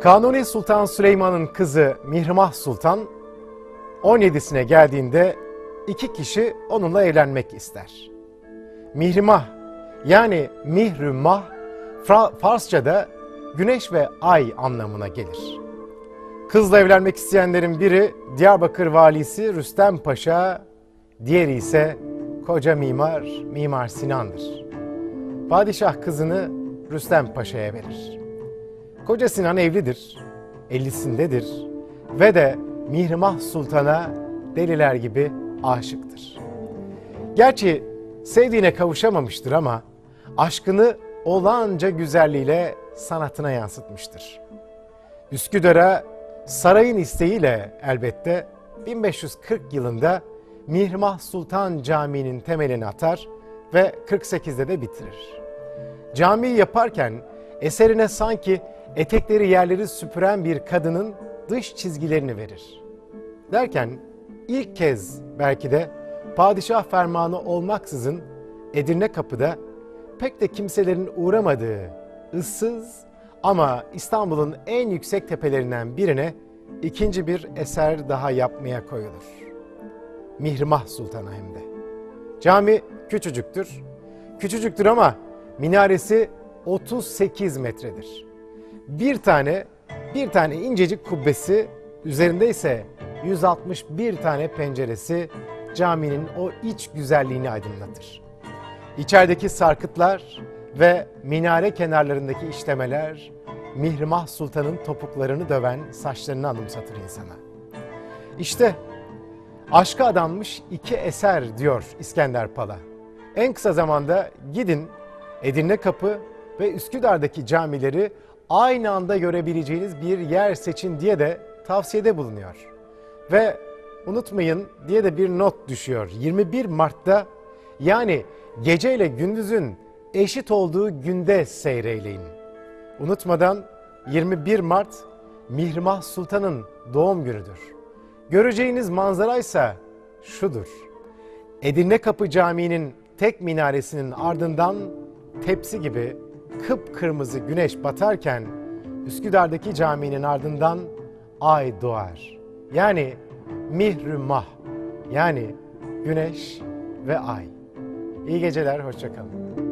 Kanuni Sultan Süleyman'ın kızı Mihrimah Sultan 17'sine geldiğinde iki kişi onunla evlenmek ister. Mihrimah yani Mihrümah Farsça'da güneş ve ay anlamına gelir. Kızla evlenmek isteyenlerin biri Diyarbakır valisi Rüstem Paşa, diğeri ise koca mimar Mimar Sinan'dır. Padişah kızını Rüstem Paşa'ya verir. Koca Sinan evlidir, ellisindedir ve de Mihrimah Sultan'a deliler gibi aşıktır. Gerçi sevdiğine kavuşamamıştır ama aşkını olağanca güzelliğiyle sanatına yansıtmıştır. Üsküdar'a sarayın isteğiyle elbette 1540 yılında Mihrimah Sultan Camii'nin temelini atar ve 48'de de bitirir. Camiyi yaparken eserine sanki etekleri yerleri süpüren bir kadının dış çizgilerini verir. Derken ilk kez belki de padişah fermanı olmaksızın Edirne Kapı'da pek de kimselerin uğramadığı ıssız ama İstanbul'un en yüksek tepelerinden birine ikinci bir eser daha yapmaya koyulur. Mihrimah Sultan'a hem de. Cami küçücüktür. Küçücüktür ama minaresi 38 metredir. Bir tane bir tane incecik kubbesi, üzerinde ise 161 tane penceresi caminin o iç güzelliğini aydınlatır. İçerideki sarkıtlar ve minare kenarlarındaki işlemeler Mihrimah Sultan'ın topuklarını döven saçlarını anımsatır insana. İşte aşka adanmış iki eser diyor İskender Pala. En kısa zamanda gidin Edirne Kapı ve Üsküdar'daki camileri aynı anda görebileceğiniz bir yer seçin diye de tavsiyede bulunuyor. Ve unutmayın diye de bir not düşüyor. 21 Mart'ta yani gece ile gündüzün eşit olduğu günde seyreyleyin. Unutmadan 21 Mart Mihrimah Sultan'ın doğum günüdür. Göreceğiniz manzara ise şudur. Edirne Kapı Camii'nin tek minaresinin ardından tepsi gibi kıpkırmızı güneş batarken Üsküdar'daki caminin ardından ay doğar. Yani mihrümah yani güneş ve ay. İyi geceler, hoşçakalın.